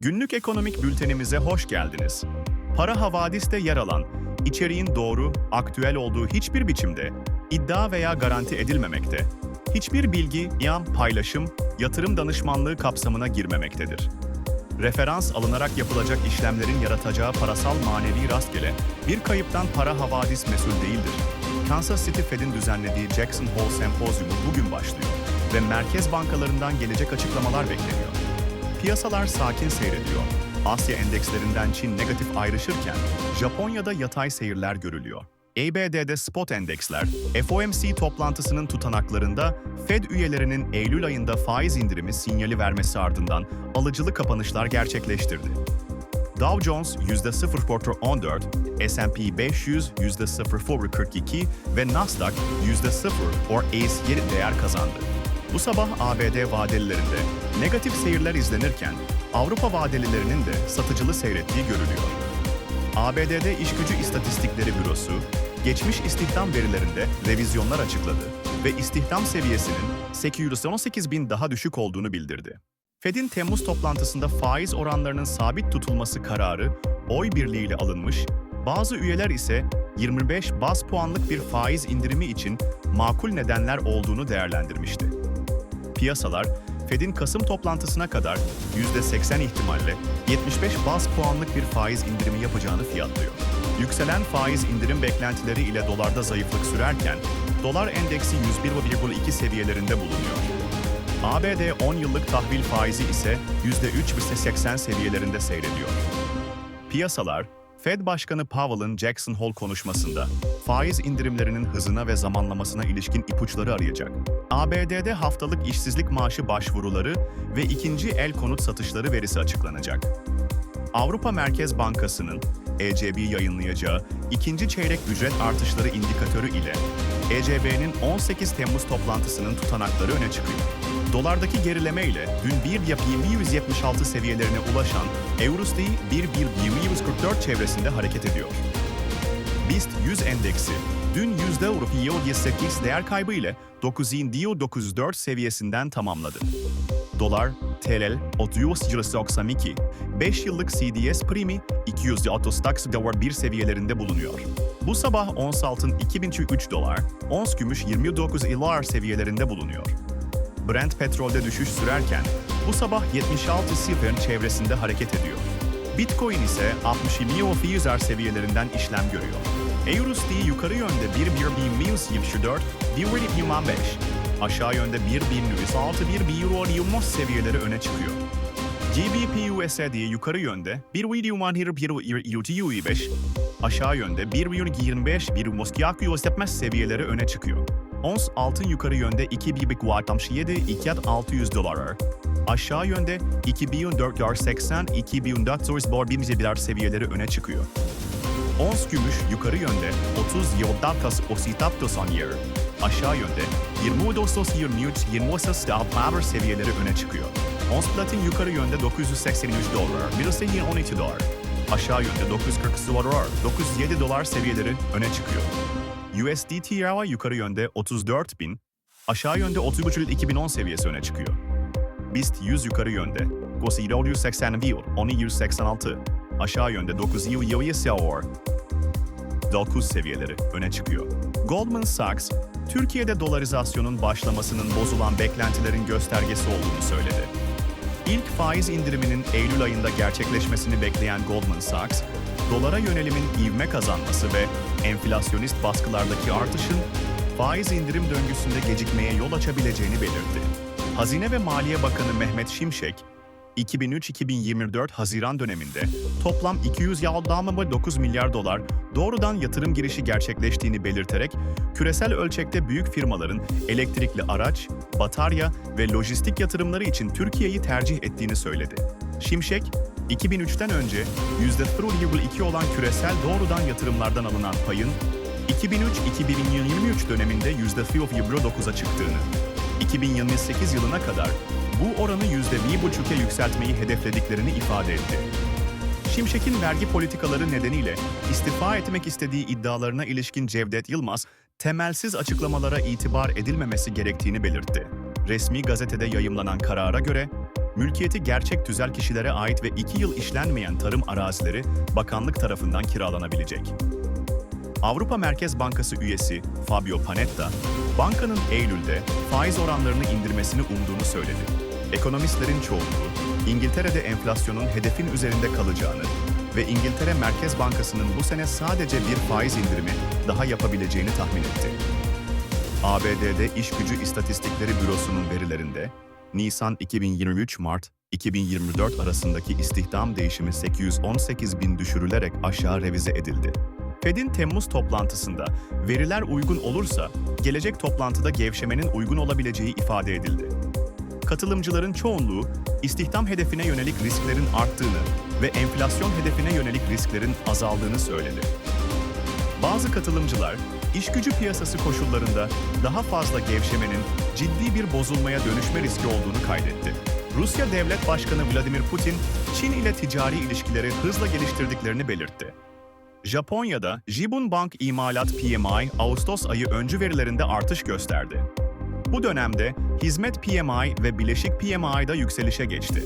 Günlük ekonomik bültenimize hoş geldiniz. Para Havadis'te yer alan, içeriğin doğru, aktüel olduğu hiçbir biçimde iddia veya garanti edilmemekte, hiçbir bilgi, yan, paylaşım, yatırım danışmanlığı kapsamına girmemektedir. Referans alınarak yapılacak işlemlerin yaratacağı parasal manevi rastgele, bir kayıptan para havadis mesul değildir. Kansas City Fed'in düzenlediği Jackson Hole Sempozyumu bugün başlıyor ve merkez bankalarından gelecek açıklamalar bekleniyor. Piyasalar sakin seyrediyor. Asya endekslerinden Çin negatif ayrışırken Japonya'da yatay seyirler görülüyor. ABD'de spot endeksler, FOMC toplantısının tutanaklarında Fed üyelerinin Eylül ayında faiz indirimi sinyali vermesi ardından alıcılı kapanışlar gerçekleştirdi. Dow Jones %0.14, S&P 500 %0.42 ve Nasdaq %0 or değer kazandı. Bu sabah ABD vadelilerinde negatif seyirler izlenirken Avrupa vadelilerinin de satıcılı seyrettiği görülüyor. ABD'de İş Gücü İstatistikleri Bürosu, geçmiş istihdam verilerinde revizyonlar açıkladı ve istihdam seviyesinin 818 bin daha düşük olduğunu bildirdi. Fed'in Temmuz toplantısında faiz oranlarının sabit tutulması kararı oy birliğiyle alınmış, bazı üyeler ise 25 baz puanlık bir faiz indirimi için makul nedenler olduğunu değerlendirmişti. Piyasalar, Fed'in Kasım toplantısına kadar %80 ihtimalle 75 baz puanlık bir faiz indirimi yapacağını fiyatlıyor. Yükselen faiz indirim beklentileri ile dolarda zayıflık sürerken, dolar endeksi 101,2 seviyelerinde bulunuyor. ABD 10 yıllık tahvil faizi ise %3,80 seviyelerinde seyrediyor. Piyasalar, Fed Başkanı Powell'ın Jackson Hole konuşmasında faiz indirimlerinin hızına ve zamanlamasına ilişkin ipuçları arayacak. ABD'de haftalık işsizlik maaşı başvuruları ve ikinci el konut satışları verisi açıklanacak. Avrupa Merkez Bankası'nın ECB yayınlayacağı ikinci çeyrek ücret artışları indikatörü ile ECB'nin 18 Temmuz toplantısının tutanakları öne çıkıyor. Dolardaki gerileme ile dün 1.20-176 seviyelerine ulaşan Eurosty 1.20-144 çevresinde hareket ediyor. BIST 100 endeksi dün %28 değer kaybı ile 9.904 seviyesinden tamamladı. Dolar, TL 392, 5 yıllık CDS primi 230 dolar bir seviyelerinde bulunuyor. Bu sabah ons altın 2003 dolar, ons gümüş 29 dolar seviyelerinde bulunuyor. Brent petrolde düşüş sürerken bu sabah 76 sifrin çevresinde hareket ediyor. Bitcoin ise 60.500 seviyelerinden işlem görüyor. Eurosty yukarı yönde 1.124, 1.25, aşağı yönde 1.106, 1.120 seviyeleri öne çıkıyor. GBP USD yukarı yönde 1.125, aşağı yönde 1.25, 1 Moskya USD seviyeleri öne çıkıyor. Ons altın yukarı yönde 2.67, 2.600 dolar. Aşağı yönde 2480, 2400 dolar seviyeleri öne çıkıyor. Ons gümüş yukarı yönde 30 yıldakas ositaptos on year. Aşağı yönde 20 dosos 23 20 stop seviyeleri öne çıkıyor. Ons platin yukarı yönde 983 dolar, birisi 12 dolar. Aşağı yönde 940 dolar, 907 dolar seviyeleri öne çıkıyor. USDT Yawa yukarı yönde 34 bin, aşağı yönde 30.5 2010 seviyesi öne çıkıyor. BIST 100 yukarı yönde, GOS 181, 186, aşağı yönde 9 yıl 9 seviyeleri öne çıkıyor. Goldman Sachs, Türkiye'de dolarizasyonun başlamasının bozulan beklentilerin göstergesi olduğunu söyledi. İlk faiz indiriminin Eylül ayında gerçekleşmesini bekleyen Goldman Sachs, dolara yönelimin ivme kazanması ve enflasyonist baskılardaki artışın faiz indirim döngüsünde gecikmeye yol açabileceğini belirtti. Hazine ve Maliye Bakanı Mehmet Şimşek, 2003-2024 Haziran döneminde toplam 209 milyar dolar doğrudan yatırım girişi gerçekleştiğini belirterek küresel ölçekte büyük firmaların elektrikli araç, batarya ve lojistik yatırımları için Türkiye'yi tercih ettiğini söyledi. Şimşek, 2003'ten önce %0,2 olan küresel doğrudan yatırımlardan alınan payın 2003-2023 döneminde %0,9'a çıktığını, 2028 yılına kadar bu oranı %1,5'e yükseltmeyi hedeflediklerini ifade etti. Şimşek'in vergi politikaları nedeniyle istifa etmek istediği iddialarına ilişkin Cevdet Yılmaz, temelsiz açıklamalara itibar edilmemesi gerektiğini belirtti. Resmi gazetede yayımlanan karara göre, mülkiyeti gerçek tüzel kişilere ait ve 2 yıl işlenmeyen tarım arazileri bakanlık tarafından kiralanabilecek. Avrupa Merkez Bankası üyesi Fabio Panetta, bankanın Eylül'de faiz oranlarını indirmesini umduğunu söyledi. Ekonomistlerin çoğunluğu, İngiltere'de enflasyonun hedefin üzerinde kalacağını ve İngiltere Merkez Bankası'nın bu sene sadece bir faiz indirimi daha yapabileceğini tahmin etti. ABD'de İş Gücü İstatistikleri Bürosu'nun verilerinde Nisan 2023-Mart 2024 arasındaki istihdam değişimi 818 bin düşürülerek aşağı revize edildi. Fed'in Temmuz toplantısında veriler uygun olursa gelecek toplantıda gevşemenin uygun olabileceği ifade edildi. Katılımcıların çoğunluğu istihdam hedefine yönelik risklerin arttığını ve enflasyon hedefine yönelik risklerin azaldığını söyledi. Bazı katılımcılar, iş gücü piyasası koşullarında daha fazla gevşemenin ciddi bir bozulmaya dönüşme riski olduğunu kaydetti. Rusya Devlet Başkanı Vladimir Putin, Çin ile ticari ilişkileri hızla geliştirdiklerini belirtti. Japonya'da Jibun Bank İmalat PMI Ağustos ayı öncü verilerinde artış gösterdi. Bu dönemde hizmet PMI ve bileşik PMI'da yükselişe geçti.